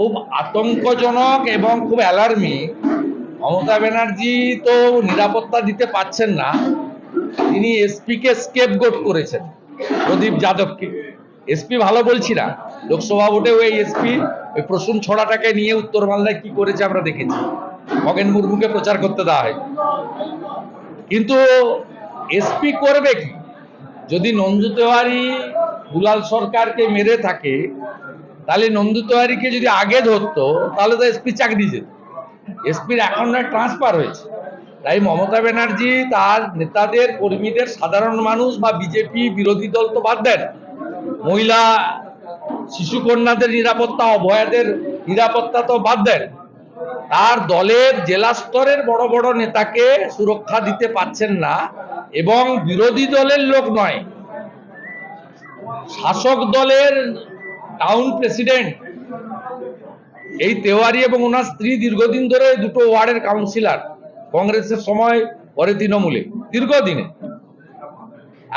খুব আতঙ্কজনক এবং খুব অ্যালার্মি মমতা ব্যানার্জি তো নিরাপত্তা দিতে পাচ্ছেন না। তিনি এসপিকে স্কেপ গোট করেছেন, প্রদীপ যাদবকে। এসপি ভালো বলছি না। লোকসভা ভোটে ওই এসপি ওই প্রসূন ছড়াটাকে নিয়ে উত্তর মালদায় কি করেছে আমরা দেখেছি। খগেন মুর্মুকে প্রচার করতে দেওয়া হয়। কিন্তু এসপি করবে কি? যদি নন্দু তেওয়ারি, দুলাল সরকারকে মেরে থাকে তাহলে নন্দু তেওয়ারিকে যদি আগে ধরতো, তাহলে তো এসপি চাকরি যেত। এসপির এখন নয় ট্রান্সফার হয়েছে। তাই মমতা ব্যানার্জি তার নেতাদের, কর্মীদের, সাধারণ মানুষ বা বিজেপি বিরোধী দল তো বাদ দেন। মহিলা, শিশু কন্যাদের নিরাপত্তা অভয়াদের নিরাপত্তা তো বাদ দেন। তার দলের জেলা স্তরের বড় বড় নেতাকে সুরক্ষা দিতে পারছেন না এবং বিরোধী দলের লোক নয়। শাসক দলের টাউন প্রেসিডেন্ট এই তেওয়ারি এবং ওনার স্ত্রী দীর্ঘদিন ধরে দুটো ওয়ার্ডের কাউন্সিলর কংগ্রেসের সময় পরে তৃণমূলে, দীর্ঘদিনে।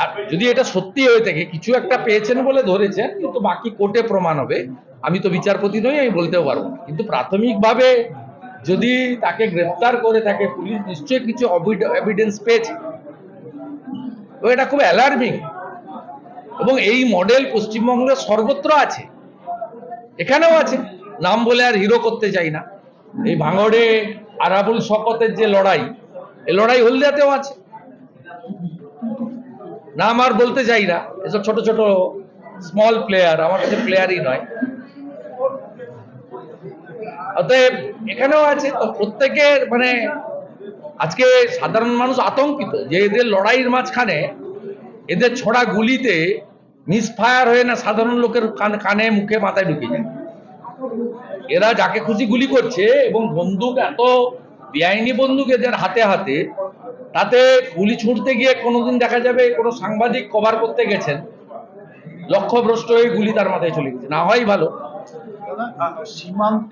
আর যদি এটা সত্যি হয়ে থাকে, কিছু একটা পেয়েছেন বলে ধরেছেন, কিন্তু বাকি কোর্টে প্রমাণ হবে, আমি তো বিচারপতি নই, আমি বলতেও পারব কিন্তু প্রাথমিকভাবে যদি তাকে গ্রেফতার করে থাকে, পুলিশ নিশ্চয়ই কিছু এভিডেন্স পেয়েছে। তো এটা খুব অ্যালার্মিং এবং এই মডেল পশ্চিমবঙ্গের সর্বত্র আছে। এখানেও আছে। নাম বলে আর হিরো করতে চাই না। এই ভাঙড়ে আরাবুল শপথের যে লড়াই এই লড়াই হলদিয়াতেও আছে। নাম আর বলতে চাই না। এসব ছোট ছোট স্মল প্লেয়ার আমার কাছে প্লেয়ারই নয়। অতএব এখানেও আছে। তো প্রত্যেকের মানে আজকে সাধারণ মানুষ আতঙ্কিত যে এদের লড়াইয়ের মাঝখানে এদের ছড়া গুলিতে মিসফায়ার হয়ে না সাধারণ লোকের কানে মুখে, মাথায় ঢুকে যায়। এরা যাকে খুশি গুলি করছে এবং বন্দুক এত বেআইনি বন্দুক এদের হাতে হাতে, তাতে গুলি ছুটতে গিয়ে কোনোদিন দেখা যাবে কোনো সাংবাদিক কভার করতে গেছেন। লক্ষ্যভ্রষ্ট হয়ে গুলি তার মাথায় চলে গেছে। না হয় ভালো। সীমান্তে